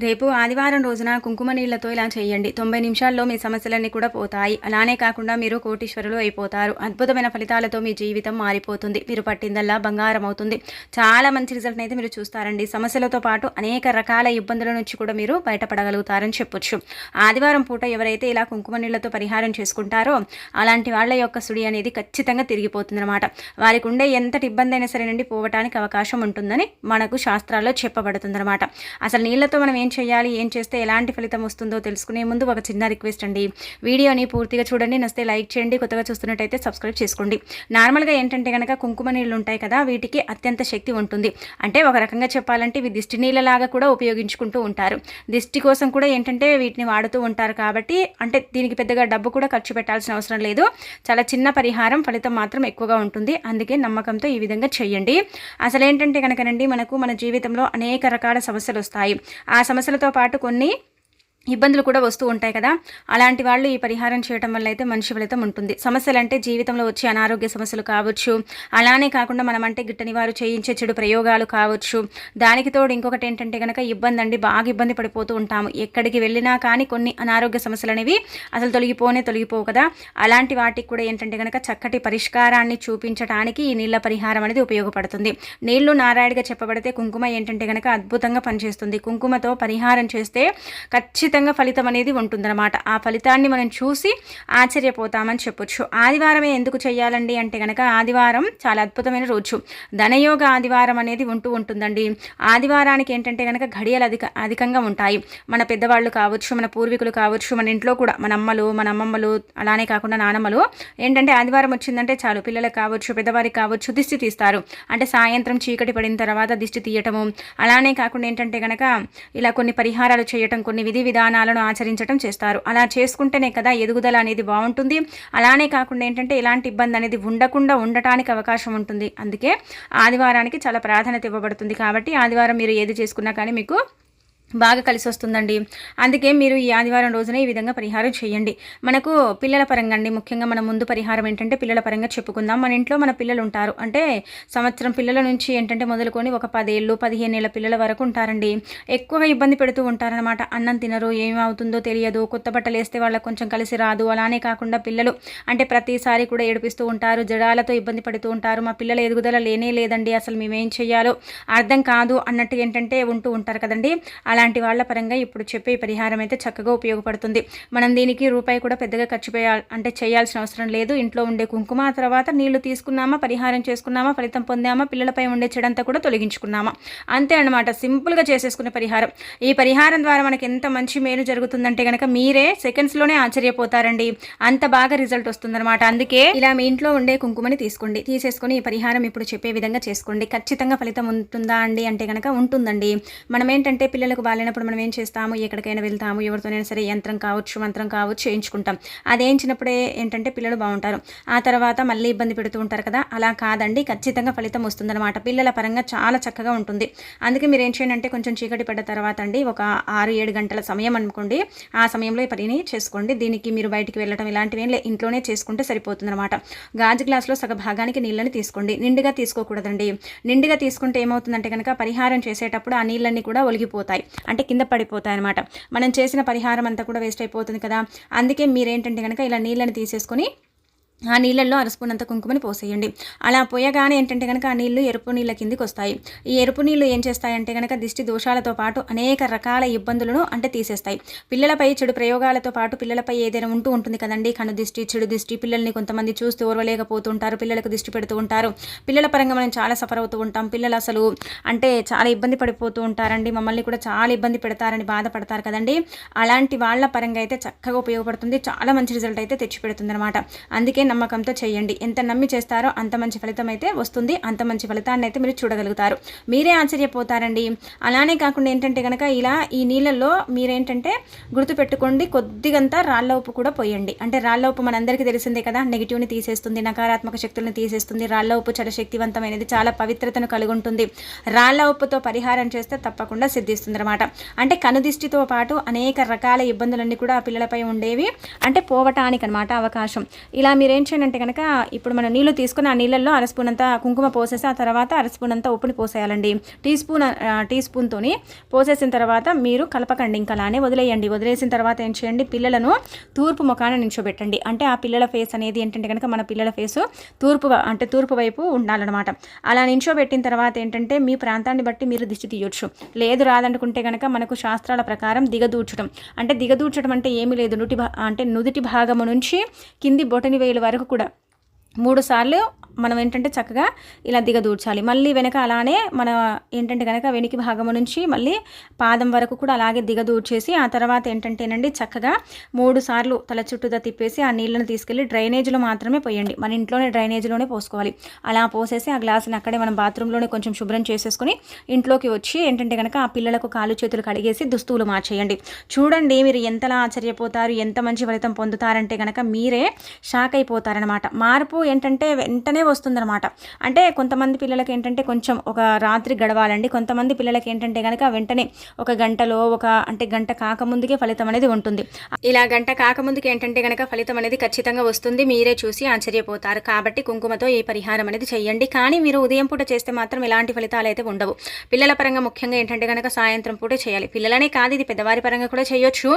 రేపు ఆదివారం రోజున కుంకుమ నీళ్ళతో ఇలా చేయండి. తొంభై నిమిషాల్లో మీ సమస్యలన్నీ కూడా పోతాయి. అలానే కాకుండా మీరు కోటీశ్వరులు అయిపోతారు. అద్భుతమైన ఫలితాలతో మీ జీవితం మారిపోతుంది. మీరు పట్టిందల్లా బంగారం అవుతుంది. చాలా మంచి రిజల్ట్ అయితే మీరు చూస్తారండి. సమస్యలతో పాటు అనేక రకాల ఇబ్బందుల నుంచి కూడా మీరు బయటపడగలుగుతారని చెప్పొచ్చు. ఆదివారం పూట ఎవరైతే ఇలా కుంకుమ నీళ్ళతో పరిహారం చేసుకుంటారో అలాంటి వాళ్ళ యొక్క సుడి అనేది ఖచ్చితంగా తిరిగిపోతుందన్నమాట. వారికి ఉండే ఎంతటి ఇబ్బంది అయినా సరేనండి పోవటానికి అవకాశం ఉంటుందని మనకు శాస్త్రాల్లో చెప్పబడుతుందన్నమాట. అసలు నీళ్ళతో మనం ఏం చేయాలి ఏం చేస్తే ఎలాంటి ఫలితం వస్తుందో తెలుసుకునే ముందు ఒక చిన్న రిక్వెస్ట్ అండి. వీడియోని పూర్తిగా చూడండి నస్తే లైక్ చేయండి కొత్తగా చూస్తున్నట్టయితే సబ్స్క్రైబ్ చేసుకోండి. నార్మల్గా ఏంటంటే కనుక కుంకుమ నీళ్ళు ఉంటాయి కదా వీటికి అత్యంత శక్తి ఉంటుంది. అంటే ఒక రకంగా చెప్పాలంటే ఇవి దిష్టి నీళ్ళలాగా కూడా ఉపయోగించుకుంటూ ఉంటారు. దిష్టి కోసం కూడా ఏంటంటే వీటిని వాడుతూ ఉంటారు కాబట్టి అంటే దీనికి పెద్దగా డబ్బు కూడా ఖర్చు పెట్టాల్సిన అవసరం లేదు. చాలా చిన్న పరిహారం ఫలితం మాత్రం ఎక్కువగా ఉంటుంది. అందుకే నమ్మకంతో ఈ విధంగా చేయండి. అసలు ఏంటంటే కనుకనండి మనకు మన జీవితంలో అనేక రకాల సమస్యలు వస్తాయి. ఆ సమస్యలతో పాటు కొన్ని ఇబ్బందులు కూడా వస్తూ ఉంటాయి కదా. అలాంటి వాళ్ళు ఈ పరిహారం చేయడం వల్ల అయితే మంచి ఫలితం ఉంటుంది. సమస్యలు అంటే జీవితంలో వచ్చే అనారోగ్య సమస్యలు కావచ్చు. అలానే కాకుండా మనం అంటే గిట్టని వారు చేయించే చెడు ప్రయోగాలు కావచ్చు. దానికి తోడు ఇంకొకటి ఏంటంటే కనుక ఇబ్బంది అండి బాగా ఇబ్బంది పడిపోతూ ఉంటాము. ఎక్కడికి వెళ్ళినా కానీ కొన్ని అనారోగ్య సమస్యలు అనేవి అసలు తొలగిపోనే తొలగిపోవు కదా. అలాంటి వాటికి కూడా ఏంటంటే కనుక చక్కటి పరిష్కారాన్ని చూపించడానికి ఈ నీళ్ళ పరిహారం అనేది ఉపయోగపడుతుంది. నీళ్ళు నారాయణగా చెప్పబడితే కుంకుమ ఏంటంటే కనుక అద్భుతంగా పనిచేస్తుంది. కుంకుమతో పరిహారం చేస్తే ఖచ్చితంగా ఖచ్చితంగా ఫలితం అనేది ఉంటుందన్నమాట. ఆ ఫలితాన్ని మనం చూసి ఆశ్చర్యపోతామని చెప్పొచ్చు. ఆదివారమే ఎందుకు చేయాలండి అంటే కనుక ఆదివారం చాలా అద్భుతమైన రోజు. ధనయోగ ఆదివారం అనేది ఉంటూ ఉంటుందండి. ఆదివారానికి ఏంటంటే కనుక ఘడియలు అధిక అధికంగా ఉంటాయి. మన పెద్దవాళ్ళు కావచ్చు మన పూర్వీకులు కావచ్చు మన ఇంట్లో కూడా మన అమ్మలు మన అమ్మమ్మలు అలానే కాకుండా నానమ్మలు ఏంటంటే ఆదివారం వచ్చిందంటే చాలు. పిల్లలకు కావచ్చు పెద్దవారికి కావచ్చు దిష్టి తీస్తారు. అంటే సాయంత్రం చీకటి పడిన తర్వాత దిష్టి తీయటము. అలానే కాకుండా ఏంటంటే కనుక ఇలా కొన్ని పరిహారాలు చేయటం కొన్ని విధి విధానాలు విధానాలను ఆచరించడం చేస్తారు. అలా చేసుకుంటేనే కదా ఎదుగుదల అనేది బాగుంటుంది. అలానే కాకుండా ఏంటంటే ఎలాంటి ఇబ్బంది అనేది ఉండకుండా ఉండటానికి అవకాశం ఉంటుంది. అందుకే ఆదివారానికి చాలా ప్రాధాన్యత ఇవ్వబడుతుంది కాబట్టి ఆదివారం మీరు ఏది చేసుకున్నా కానీ మీకు బాగా కలిసి వస్తుందండి. అందుకే మీరు ఈ ఆదివారం రోజున ఈ విధంగా పరిహారం చేయండి. మనకు పిల్లల పరంగా అండి ముఖ్యంగా మన ముందు పరిహారం ఏంటంటే పిల్లల పరంగా చెప్పుకుందాం. మన ఇంట్లో మన పిల్లలు ఉంటారు. అంటే సంవత్సరం పిల్లల నుంచి ఏంటంటే మొదలుకొని ఒక పదేళ్ళు పదిహేను ఏళ్ళ పిల్లల వరకు ఉంటారండి. ఎక్కువగా ఇబ్బంది పెడుతూ ఉంటారనమాట అన్నం తినరు ఏమవుతుందో తెలియదు. కొత్త బట్టలు వేస్తే వాళ్ళకి కొంచెం కలిసి రాదు. అలానే కాకుండా పిల్లలు అంటే ప్రతిసారి కూడా ఏడిపిస్తూ ఉంటారు. జడాలతో ఇబ్బంది పడుతూ ఉంటారు. మా పిల్లల ఎదుగుదల లేనే లేదండి. అసలు మేమేం చేయాలో అర్థం కాదు అన్నట్టు ఏంటంటే ఉంటూ ఉంటారు కదండి. అలా అలాంటి వాళ్ళ పరంగా ఇప్పుడు చెప్పే పరిహారం అయితే చక్కగా ఉపయోగపడుతుంది. మనం దీనికి రూపాయి కూడా పెద్దగా ఖర్చు అంటే చేయాల్సిన అవసరం లేదు. ఇంట్లో ఉండే కుంకుమ తర్వాత నీళ్ళు తీసుకున్నామా పరిహారం చేసుకున్నామా ఫలితం పొందామా పిల్లలపై ఉండే చెడంతా కూడా తొలగించుకున్నామా? అంతే అనమాట సింపుల్గా చేసేసుకునే పరిహారం. ఈ పరిహారం ద్వారా మనకి ఎంత మంచి మేలు జరుగుతుందంటే కనుక మీరే సెకండ్స్లోనే ఆశ్చర్యపోతారండి. అంత బాగా రిజల్ట్ వస్తుందన్నమాట. అందుకే ఇలా మీ ఇంట్లో ఉండే కుంకుమని తీసుకోండి. తీసేసుకొని ఈ పరిహారం ఇప్పుడు చెప్పే విధంగా చేసుకోండి. ఖచ్చితంగా ఫలితం ఉంటుందా అండి అంటే కనుక ఉంటుందండి. మనం ఏంటంటే పిల్లలకు బాగాలేనప్పుడు మనం ఏం చేస్తాము? ఎక్కడికైనా వెళ్తాము. ఎవరితోనైనా సరే యంత్రం కావచ్చు మంత్రం కావచ్చు చేయించుకుంటాం. అది వేయించినప్పుడే ఏంటంటే పిల్లలు బాగుంటారు. ఆ తర్వాత మళ్ళీ ఇబ్బంది పెడుతూ ఉంటారు కదా? అలా కాదండి. ఖచ్చితంగా ఫలితం వస్తుందన్నమాట. పిల్లల పరంగా చాలా చక్కగా ఉంటుంది. అందుకే మీరు ఏం చేయండి అంటే కొంచెం చీకటి పడ్డ తర్వాత అండి ఒక ఆరు ఏడు గంటల సమయం అనుకోండి. ఆ సమయంలో ఈ పనిని చేసుకోండి. దీనికి మీరు బయటికి వెళ్ళడం ఇలాంటివి ఏం ఇంట్లోనే చేసుకుంటే సరిపోతుందన్నమాట. గాజు గ్లాస్లో సగ భాగానికి నీళ్ళని తీసుకోండి. నిండుగా తీసుకోకూడదండి. నిండుగా తీసుకుంటే ఏమవుతుందంటే కనుక పరిహారం చేసేటప్పుడు ఆ నీళ్ళన్నీ కూడా ఒలిగిపోతాయి. అంటే కింద పడిపోతాయి అనమాట మనం చేసిన పరిహారం అంతా కూడా వేస్ట్ అయిపోతుంది కదా. అందుకే మీరేంటంటే కనుక ఇలా నీళ్ళని తీసేసుకొని ఆ నీళ్ళల్లో అరసుకున్నంత కుంకుమని పోసేయండి. అలా పోయగానే ఏంటంటే కనుక ఆ నీళ్ళు ఎరుపు నీళ్ళ కిందికి వస్తాయి ఈ ఎరుపు నీళ్ళు ఏం చేస్తాయంటే కనుక దిష్టి దోషాలతో పాటు అనేక రకాల ఇబ్బందులను అంటే తీసేస్తాయి. పిల్లలపై చెడు ప్రయోగాలతో పాటు పిల్లలపై ఏదైనా ఉంటూ ఉంటుంది కదండి. కను దిష్టి చెడు దిష్టి పిల్లల్ని కొంతమంది చూస్తూ ఓర్వలేకపోతుంటారు పిల్లలకు దిష్టి పెడుతూ ఉంటారు. పిల్లల పరంగా మనం చాలా సఫర్ అవుతూ ఉంటాం. పిల్లలు అసలు అంటే చాలా ఇబ్బంది పడిపోతూ ఉంటారండి. మమ్మల్ని కూడా చాలా ఇబ్బంది పెడతారని బాధపడతారు కదండి. అలాంటి వాళ్ళ పరంగా అయితే చక్కగా ఉపయోగపడుతుంది. చాలా మంచి రిజల్ట్ అయితే తెచ్చిపెడుతుంది అనమాట అందుకే నమ్మకంతో చేయండి. ఎంత నమ్మి చేస్తారో అంత మంచి ఫలితం అయితే వస్తుంది. అంత మంచి ఫలితాన్ని అయితే మీరు చూడగలుగుతారు. మీరే ఆశ్చర్యపోతారండి. అలానే కాకుండా ఏంటంటే కనుక ఇలా ఈ నీళ్ళల్లో మీరేంటంటే గుర్తుపెట్టుకోండి కొద్దిగంతా రాళ్ళ ఉప్పు కూడా పోయండి. అంటే రాళ్ళ ఉప్పు మనందరికీ తెలిసిందే కదా. నెగిటివ్ని తీసేస్తుంది నకారాత్మక శక్తులను తీసేస్తుంది. రాళ్ళ ఉప్పు చాలా శక్తివంతమైనది చాలా పవిత్రతను కలిగి ఉంటుంది రాళ్ళ ఉప్పుతో పరిహారం చేస్తే తప్పకుండా సిద్ధిస్తుంది అనమాట అంటే కనుదిష్టితో పాటు అనేక రకాల ఇబ్బందులన్నీ కూడా ఆ పిల్లలపై ఉండేవి. అంటే పోవటానికి అనమాట అవకాశం. ఇలా మీరేం ఏం చేయండి కనుక ఇప్పుడు మనం నీళ్ళు తీసుకుని ఆ నీళ్ళల్లో అర స్పూన్ అంతా కుంకుమ పోసేసి ఆ తర్వాత అర స్పూన్ అంతా ఉప్పుని పోసేయాలండి. టీ స్పూన్ టీ స్పూన్తోని పోసేసిన తర్వాత మీరు కలపకండి. ఇంకా అలానే వదిలేయండి. వదిలేసిన తర్వాత ఏం చేయండి? పిల్లలను తూర్పు ముఖాన నించోబెట్టండి. అంటే ఆ పిల్లల ఫేస్ అనేది ఏంటంటే కనుక మన పిల్లల ఫేసు తూర్పు అంటే తూర్పు వైపు ఉండాలన్నమాట. అలా నించోబెట్టిన తర్వాత ఏంటంటే మీ ప్రాంతాన్ని బట్టి మీరు దిష్టి తీయొచ్చు. లేదు రాదనుకుంటే కనుక మనకు శాస్త్రాల ప్రకారం దిగదూర్చడం. అంటే దిగదూర్చడం అంటే ఏమీ లేదు. నుటి అంటే నుదుటి భాగము నుంచి కింది బొటని వేలు వరకు కూడా మూడు సార్లు మనం ఏంటంటే చక్కగా ఇలా దిగదూర్చాలి. మళ్ళీ వెనక అలానే మన ఏంటంటే కనుక వెనికి భాగం నుంచి మళ్ళీ పాదం వరకు కూడా అలాగే దిగదూర్చేసి ఆ తర్వాత ఏంటంటేనండి చక్కగా మూడు సార్లు తల చుట్టూదా తిప్పేసి ఆ నీళ్ళని తీసుకెళ్ళి డ్రైనేజ్లో మాత్రమే పోయండి. మన ఇంట్లోనే డ్రైనేజ్లోనే పోసుకోవాలి. అలా పోసేసి ఆ గ్లాసుని అక్కడే మనం బాత్రూంలోనే కొంచెం శుభ్రం చేసేసుకుని ఇంట్లోకి వచ్చి ఏంటంటే కనుక ఆ పిల్లలకు కాలు చేతులు కడిగేసి దుస్తువులు మార్చేయండి. చూడండి మీరు ఎంతలా ఆశ్చర్యపోతారు ఎంత మంచి ఫలితం పొందుతారంటే కనుక మీరే షాక్ అయిపోతారనమాట. మార్పు ఏంటంటే వెంటనే వస్తుందన్నమాట. అంటే కొంతమంది పిల్లలకి ఏంటంటే కొంచెం ఒక రాత్రి గడవాలండి. కొంతమంది పిల్లలకి ఏంటంటే కనుక వెంటనే ఒక గంటలో ఒక అంటే గంట కాకముందుకే ఫలితం అనేది ఉంటుంది. ఇలా గంట కాకముందుకే ఏంటంటే కనుక ఫలితం అనేది ఖచ్చితంగా వస్తుంది. మీరే చూసి ఆశ్చర్యపోతారు. కాబట్టి కుంకుమతో ఈ పరిహారం అనేది చేయండి కానీ మీరు ఉదయం పూట చేస్తే మాత్రం ఎలాంటి ఫలితాలు అయితే ఉండవు. పిల్లల పరంగా ముఖ్యంగా ఏంటంటే కనుక సాయంత్రం పూట చేయాలి. పిల్లలనే కాదు ఇది పెద్దవారి పరంగా కూడా చేయొచ్చు.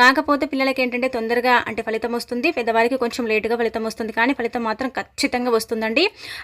కాకపోతే పిల్లలకి ఏంటంటే తొందరగా అంటే ఫలితం వస్తుంది. పెద్దవారికి కొంచెం లేటుగా ఫలితం వస్తుంది. కానీ ఫలితం మాత్రం ఖచ్చితంగా వస్తుందండి.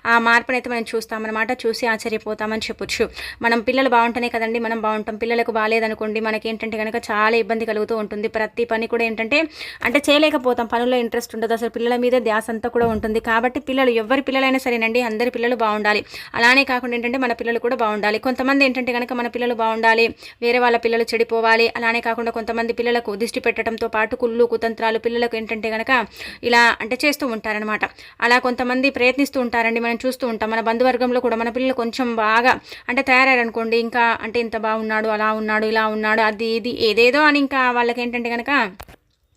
ఆ మార్పునైతే అయితే మనం చూస్తామన్నమాట. చూసి ఆశ్చర్యపోతామని చెప్పొచ్చు. మనం పిల్లలు బాగుంటేనే కదండి మనం బాగుంటాం. పిల్లలకు బాగాలేదనుకోండి మనకి ఏంటంటే కనుక చాలా ఇబ్బంది కలుగుతూ ఉంటుంది. ప్రతి పని కూడా ఏంటంటే అంటే చేయలేకపోతాం. పనుల్లో ఇంట్రెస్ట్ ఉండదు. అసలు పిల్లల మీద ధ్యాస అంతా కూడా ఉంటుంది. కాబట్టి పిల్లలు ఎవరి పిల్లలైనా సరేనండి అందరి పిల్లలు బాగుండాలి. అలానే కాకుండా ఏంటంటే మన పిల్లలు కూడా బాగుండాలి. కొంతమంది ఏంటంటే కనుక మన పిల్లలు బాగుండాలి వేరే వాళ్ళ పిల్లలు చెడిపోవాలి. అలానే కాకుండా కొంతమంది పిల్లలకు దిష్టి పెట్టడంతో పాటు కుళ్ళు కుతంత్రాలు పిల్లలకు ఏంటంటే కనుక ఇలా అంటే చేస్తూ ఉంటారనమాట అలా కొంతమంది ప్రయత్నిస్తూ ఉంటారండి మనం చూస్తూ ఉంటాం. మన బంధువర్గంలో కూడా మన పిల్లలు కొంచెం బాగా అంటే తయారయ్యారనుకోండి ఇంకా అంటే ఇంత బాగున్నాడు అలా ఉన్నాడు ఇలా ఉన్నాడు అది ఇది ఏదేదో అని ఇంకా వాళ్ళకి ఏంటంటే కనుక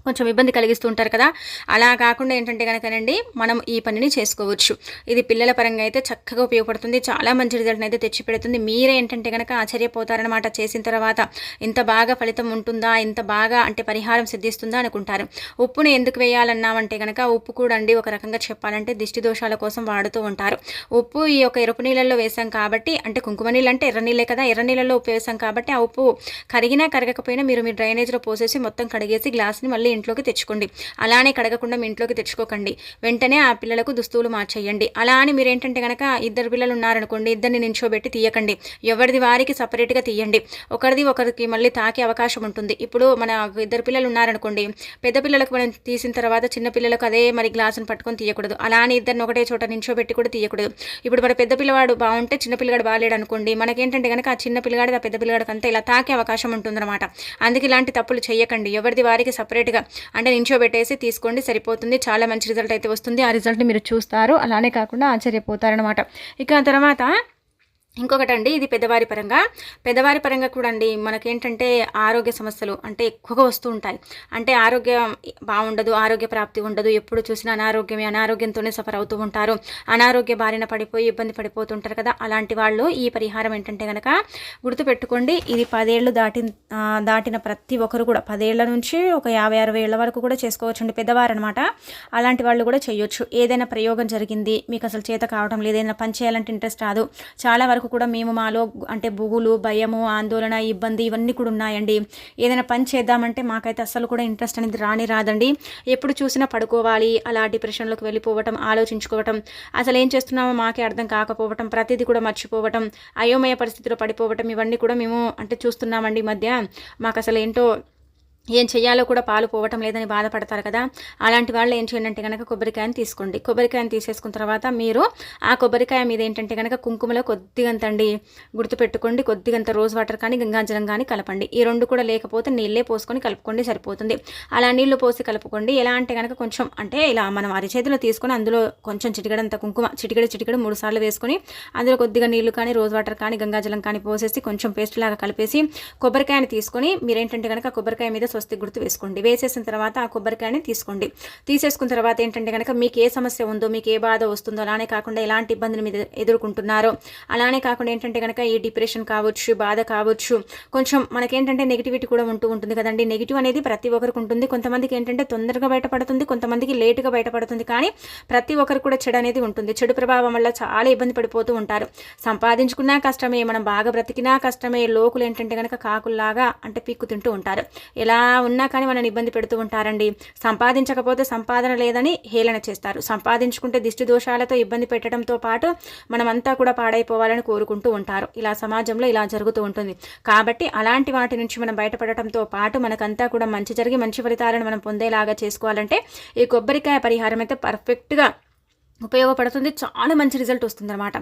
కొంచెం ఇబ్బంది కలిగిస్తూ ఉంటారు కదా. అలా కాకుండా ఏంటంటే కనుకనండి మనం ఈ పనిని చేసుకోవచ్చు. ఇది పిల్లల పరంగా అయితే చక్కగా ఉపయోగపడుతుంది. చాలా మంచి రిజల్ట్ని అయితే తెచ్చిపెడుతుంది మీరే ఏంటంటే కనుక ఆశ్చర్యపోతారనమాట చేసిన తర్వాత ఇంత బాగా ఫలితం ఉంటుందా ఇంత బాగా అంటే పరిహారం సిద్ధిస్తుందా అనుకుంటారు. ఉప్పుని ఎందుకు వేయాలన్నామంటే కనుక ఉప్పు కూడా అండి ఒక రకంగా చెప్పాలంటే దిష్టి దోషాల కోసం వాడుతూ ఉంటారు. ఉప్పు ఈ యొక్క ఎరుపు నీళ్ళల్లో వేసాం కాబట్టి అంటే కుంకుమ నీళ్ళు అంటే ఎర్ర నీళ్ళే కదా ఎర్ర నీళ్ళలో ఉప్పు వేసాం కాబట్టి ఆ ఉప్పు కరిగినా కరగకపోయినా మీరు మీ డ్రైనేజ్లో పోసేసి మొత్తం కడిగేసి గ్లాస్ని మళ్ళీ ఇంట్లోకి తెచ్చుకోండి. అలానే కడగకుండా మీ ఇంట్లోకి తెచ్చుకోకండి. వెంటనే ఆ పిల్లలకు దుస్తువులు మార్చేయండి. అలా అని మీరు ఏంటంటే కనుక ఇద్దరు పిల్లలు ఉన్నారనుకోండి ఇద్దరిని నించోబెట్టి తీయకండి. ఎవరిది వారికి సపరేట్గా తీయండి. ఒకరిది ఒకరికి మళ్ళీ తాకే అవకాశం ఉంటుంది. ఇప్పుడు మన ఇద్దరు పిల్లలు ఉన్నారనుకోండి పెద్ద పిల్లలకు మనం తీసిన తర్వాత చిన్న పిల్లలకు అదే మరి గ్లాసును పట్టుకొని తీయకూడదు. అలా అని ఇద్దరిని ఒకటే చోట నించోబెట్టి కూడా తీయకూడదు. ఇప్పుడు మన పెద్ద పిల్లవాడు బాగుంటే చిన్న పిల్లగాడు బాగాలేడు అనుకోండి మనకేంటంటే కనుక ఆ చిన్న పిల్లగాడు ఆ పెద్ద పిల్లగాడికి అంతా ఇలా తాకే అవకాశం ఉంటుందన్నమాట. అందుకే ఇలాంటి తప్పులు చేయకండి. ఎవరిది వారికి సపరేట్గా అంటే నించోబెట్టేసి తీసుకోండి సరిపోతుంది. చాలా మంచి రిజల్ట్ అయితే వస్తుంది. ఆ రిజల్ట్ని మీరు చూస్తారు. అలానే కాకుండా ఆశ్చర్యపోతారనమాట ఇక తర్వాత ఇంకొకటి అండి ఇది పెద్దవారి పరంగా. పెద్దవారి పరంగా కూడా అండి మనకేంటంటే ఆరోగ్య సమస్యలు అంటే ఎక్కువగా వస్తూ ఉంటాయి. అంటే ఆరోగ్యం బాగుండదు ఆరోగ్య ప్రాప్తి ఉండదు. ఎప్పుడు చూసినా అనారోగ్యమే అనారోగ్యంతోనే సఫర్ అవుతూ ఉంటారు. అనారోగ్య బారిన పడిపోయి ఇబ్బంది పడిపోతుంటారు కదా అలాంటి వాళ్ళు ఈ పరిహారం ఏంటంటే కనుక గుర్తుపెట్టుకోండి. ఇది పదేళ్ళు దాటి దాటిన ప్రతి ఒక్కరు కూడా పదేళ్ళ నుంచి ఒక యాభై అరవై ఏళ్ళ వరకు కూడా చేసుకోవచ్చండి పెద్దవారు అనమాట అలాంటి వాళ్ళు కూడా చేయొచ్చు. ఏదైనా ప్రయోగం జరిగింది మీకు అసలు చేత కావడం లేదు ఏదైనా పని చేయాలంటే ఇంట్రెస్ట్ రాదు. చాలా వరకు కూడా మేము మాలో అంటే బుగులు భయము ఆందోళన ఇబ్బంది ఇవన్నీ కూడా ఉన్నాయండి. ఏదైనా పని చేద్దామంటే మాకైతే అస్సలు కూడా ఇంట్రెస్ట్ అనేది రాని రాదండి. ఎప్పుడు చూసినా పడుకోవాలి అలా డిప్రెషన్లోకి వెళ్ళిపోవటం ఆలోచించుకోవటం. అసలు ఏం చేస్తున్నామో మాకే అర్థం కాకపోవటం ప్రతిదీ కూడా మర్చిపోవటం అయోమయ పరిస్థితిలో పడిపోవటం ఇవన్నీ కూడా మేము అంటే చూస్తున్నామండి మధ్య. మాకు అసలు ఏంటో ఏం చేయాలో కూడా పాలు పోవటం లేదని బాధపడతారు కదా. అలాంటి వాళ్ళు ఏం చేయండి అంటే కనుక కొబ్బరికాయని తీసుకోండి. కొబ్బరికాయని తీసేసుకున్న తర్వాత మీరు ఆ కొబ్బరికాయ మీద ఏంటంటే కనుక కుంకుమలో కొద్దిగంత అండి గుర్తుపెట్టుకోండి. కొద్దిగంత రోజ్ వాటర్ కానీ గంగాజలం కానీ కలపండి. ఈ రెండు కూడా లేకపోతే నీళ్ళే పోసుకొని కలుపుకోండి సరిపోతుంది. అలా నీళ్ళు పోసి కలుపుకోండి. ఎలా అంటే కనుక కొంచెం అంటే ఇలా మనం అరిచేతిలో తీసుకొని అందులో కొంచెం చిటికడంత కుంకుమ చిటికడ చిటికడు మూడు సార్లు వేసుకొని అందులో కొద్దిగా నీళ్ళు కానీ రోజ్ వాటర్ కానీ గంగాజలం కానీ పోసేసి కొంచెం పేస్ట్ లాగా కలిపేసి కొబ్బరికాయని తీసుకొని మీరేంటంటే కనుక కొబ్బరికాయ మీద వస్తే గుర్తు వేసుకోండి. వేసేసిన తర్వాత ఆ కొబ్బరికాయని తీసుకోండి. తీసేసుకున్న తర్వాత ఏంటంటే కనుక మీకు ఏ సమస్య ఉందో మీకు ఏ బాధ వస్తుందో అలానే కాకుండా ఎలాంటి ఇబ్బందులు మీద ఎదుర్కొంటున్నారో అలానే కాకుండా ఏంటంటే కనుక ఈ డిప్రెషన్ కావచ్చు బాధ కావచ్చు కొంచెం మనకేంటంటే నెగిటివిటీ కూడా ఉంటూ ఉంటుంది కదండి. నెగిటివ్ అనేది ప్రతి ఒక్కరికి ఉంటుంది. కొంతమందికి ఏంటంటే తొందరగా బయటపడుతుంది కొంతమందికి లేటుగా బయటపడుతుంది కానీ ప్రతి ఒక్కరు కూడా చెడు అనేది ఉంటుంది. చెడు ప్రభావం వల్ల చాలా ఇబ్బంది పడిపోతూ ఉంటారు. సంపాదించుకున్నా కష్టమే మనం బాగా బ్రతికినా కష్టమే లోకులు ఏంటంటే కనుక కాకుల్లాగా అంటే పీక్కు తింటూ ఉంటారు. ఎలా ఉన్నా కానీ మనని ఇబ్బంది పెడుతూ ఉంటారండి. సంపాదించకపోతే సంపాదన లేదని హేళన చేస్తారు. సంపాదించుకుంటే దిష్టి దోషాలతో ఇబ్బంది పెట్టడంతో పాటు మనమంతా కూడా పాడైపోవాలని కోరుకుంటూ ఉంటారు. ఇలా సమాజంలో ఇలా జరుగుతూ ఉంటుంది. కాబట్టి అలాంటి వాటి నుంచి మనం బయటపడటంతో పాటు మనకంతా కూడా మంచి జరిగి మంచి ఫలితాలను మనం పొందేలాగా చేసుకోవాలంటే ఈ కొబ్బరికాయ పరిహారం అయితే పర్ఫెక్ట్గా ఉపయోగపడుతుంది. చాలా మంచి రిజల్ట్ వస్తుంది అనమాట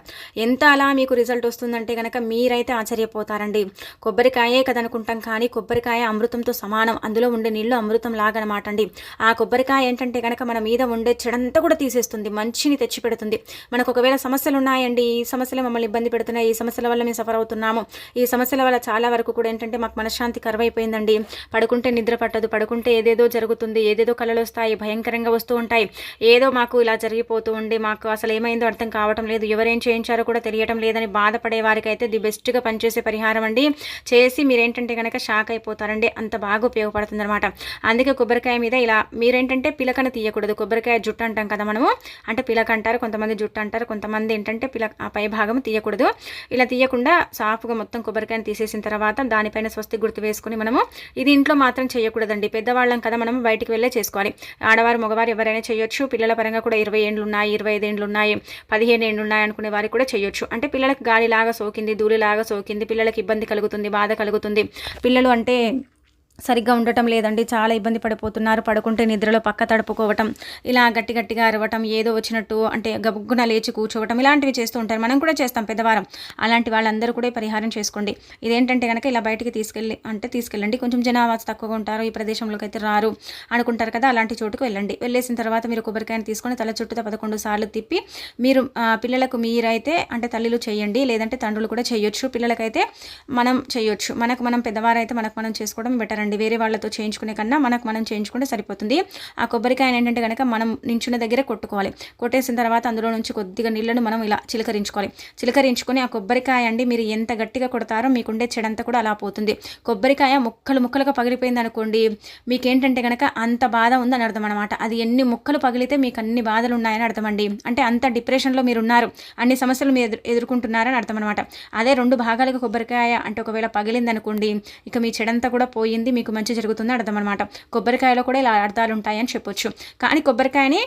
ఎంత అలా మీకు రిజల్ట్ వస్తుందంటే కనుక మీరైతే ఆశ్చర్యపోతారండి. కొబ్బరికాయే కదనుకుంటాం కానీ కొబ్బరికాయ అమృతంతో సమానం. అందులో ఉండే నీళ్ళు అమృతం లాగనమాట అండి ఆ కొబ్బరికాయ ఏంటంటే కనుక మన మీద ఉండే చెడంతా కూడా తీసేస్తుంది. మంచిని తెచ్చి పెడుతుంది మనకు ఒకవేళ సమస్యలు ఉన్నాయండి ఈ సమస్యలు మమ్మల్ని ఇబ్బంది పెడుతున్నాయి ఈ సమస్యల వల్ల మేము సఫర్ అవుతున్నాము ఈ సమస్యల వల్ల చాలా వరకు కూడా ఏంటంటే మాకు మనశ్శాంతి కరువైపోయిందండి. పడుకుంటే నిద్ర పట్టదు పడుకుంటే ఏదేదో జరుగుతుంది ఏదేదో కళలు వస్తాయి భయంకరంగా వస్తూ ఉంటాయి. ఏదో మాకు ఇలా జరిగిపోతూ ఉండి మాకు అసలు ఏమైందో అర్థం కావటం లేదు. ఎవరేం చేయించారో కూడా తెలియటం లేదని బాధపడే వారికైతే ది బెస్ట్గా పనిచేసే పరిహారం అండి. చేసి మీరేంటంటే కనుక షాక్ అయిపోతారండి. అంత బాగా ఉపయోగపడుతుంది అనమాట అందుకే కొబ్బరికాయ మీద ఇలా మీరేంటంటే పిలకను తీయకూడదు. కొబ్బరికాయ జుట్టు అంటాం కదా మనము. అంటే పిలక అంటారు కొంతమంది జుట్టు అంటారు కొంతమంది ఏంటంటే పిలక ఆ పై భాగం తీయకూడదు. ఇలా తీయకుండా సాఫ్గా మొత్తం కొబ్బరికాయని తీసేసిన తర్వాత దానిపైన స్వస్తి గుర్తు వేసుకుని మనము ఇది ఇంట్లో మాత్రం చేయకూడదండి. పెద్దవాళ్ళం కదా మనం బయటికి వెళ్ళే చేసుకోవాలి. ఆడవారు మగవారు ఎవరైనా చేయొచ్చు. పిల్లల పరంగా కూడా ఇరవై ఏండ్లు ఉన్నాయి ఇరవై ఐదేండ్లు ఉన్నాయి పదిహేను ఏండ్లు ఉన్నాయి అనుకునే వారికి కూడా చేయొచ్చు. అంటే పిల్లలకు గాలిలాగా సోకింది ధూళిలాగా సోకింది పిల్లలకి ఇబ్బంది కలుగుతుంది బాధ కలుగుతుంది. పిల్లలు అంటే సరిగ్గా ఉండటం లేదండి. చాలా ఇబ్బంది పడిపోతున్నారు. పడుకుంటే నిద్రలో పక్క తడుపుకోవటం ఇలా గట్టి గట్టిగా అరవటం ఏదో వచ్చినట్టు అంటే గబుగ్గున లేచి కూర్చోవటం ఇలాంటివి చేస్తూ ఉంటారు. మనం కూడా చేస్తాం పెద్దవారం. అలాంటి వాళ్ళందరూ కూడా పరిహారం చేసుకోండి. ఇదేంటంటే కనుక ఇలా బయటికి తీసుకెళ్ళి అంటే తీసుకెళ్ళండి. కొంచెం జనావాస తక్కువగా ఉంటారు. ఈ ప్రదేశంలోకి అయితే రారు అనుకుంటారు కదా. అలాంటి చోటుకు వెళ్ళండి. వెళ్ళేసిన తర్వాత మీరు కొబ్బరికాయని తీసుకొని తల చుట్టూ పదకొండు సార్లు తిప్పి మీరు పిల్లలకు మీరైతే అంటే తల్లిలు చేయండి. లేదంటే తండ్రులు కూడా చేయొచ్చు. పిల్లలకైతే మనం చేయొచ్చు. మనకు మనం పెద్దవారైతే మనకు మనం చేసుకోవడం బెటర్ అండి. అండి వేరే వాళ్ళతో చేయించుకునే కన్నా మనకు మనం చేయించుకుంటే సరిపోతుంది. ఆ కొబ్బరికాయ ఏంటంటే కనుక మనం నించున్న దగ్గర కొట్టుకోవాలి. కొట్టేసిన తర్వాత అందులో నుంచి కొద్దిగా నీళ్ళను మనం ఇలా చిలకరించుకోవాలి. చిలకరించుకొని ఆ కొబ్బరికాయ అండి మీరు ఎంత గట్టిగా కొడతారో మీకుండే చెడంతా కూడా అలా పోతుంది. కొబ్బరికాయ ముక్కలు ముక్కలుగా పగిలిపోయింది అనుకోండి మీకేంటంటే కనుక అంత బాధ ఉందని అర్థం అనమాట అది ఎన్ని ముక్కలు పగిలితే మీకు అన్ని బాధలు ఉన్నాయని అర్థం అండి అంటే అంత డిప్రెషన్లో మీరు ఉన్నారు అన్ని సమస్యలు మీరు ఎదురు ఎదుర్కొంటున్నారని అర్థం అనమాట అదే రెండు భాగాలుగా కొబ్బరికాయ అంటే ఒకవేళ పగిలింది అనుకోండి ఇక మీ చెడంతా కూడా పోయింది మీకు మంచి జరుగుతుంది అర్థం అనమాట కొబ్బరికాయలో కూడా ఇలా అర్థాలు ఉంటాయని చెప్పొచ్చు. కానీ కొబ్బరికాయని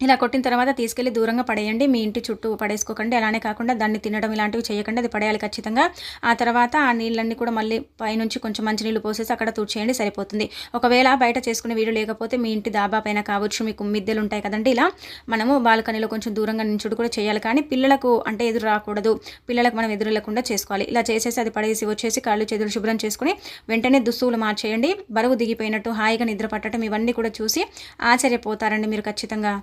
ఇలా కొట్టిన తర్వాత తీసుకెళ్ళి దూరంగా పడేయండి మీ ఇంటి చుట్టూ పడేసుకోకండి. అలానే కాకుండా దాన్ని తినడం ఇలాంటివి చేయకండి అది పడేయాలి ఖచ్చితంగా. ఆ తర్వాత ఆ నీళ్ళన్నీ కూడా మళ్ళీ పైనుంచి కొంచెం మంచి నీళ్ళు పోసేసి అక్కడ తూర్చేయండి సరిపోతుంది. ఒకవేళ బయట చేసుకునే వీలు లేకపోతే మీ ఇంటి దాబా పైన కావచ్చు మీకు మిద్దెలు ఉంటాయి కదండి ఇలా. మనము బాల్కనీలో కొంచెం దూరంగా నించుడు కూడా చేయాలి. కానీ పిల్లలకు అంటే ఎదురు రాకూడదు. పిల్లలకు మనం ఎదురు లేకుండా చేసుకోవాలి. ఇలా చేసేసి అది పడేసి వచ్చేసి కాళ్ళు చేతులు శుభ్రం చేసుకుని వెంటనే దుస్తువులు మార్చేయండి. బరువు దిగిపోయినట్టు హాయిగా నిద్ర పట్టడం ఇవన్నీ కూడా చూసి ఆశ్చర్యపోతారండి మీరు ఖచ్చితంగా.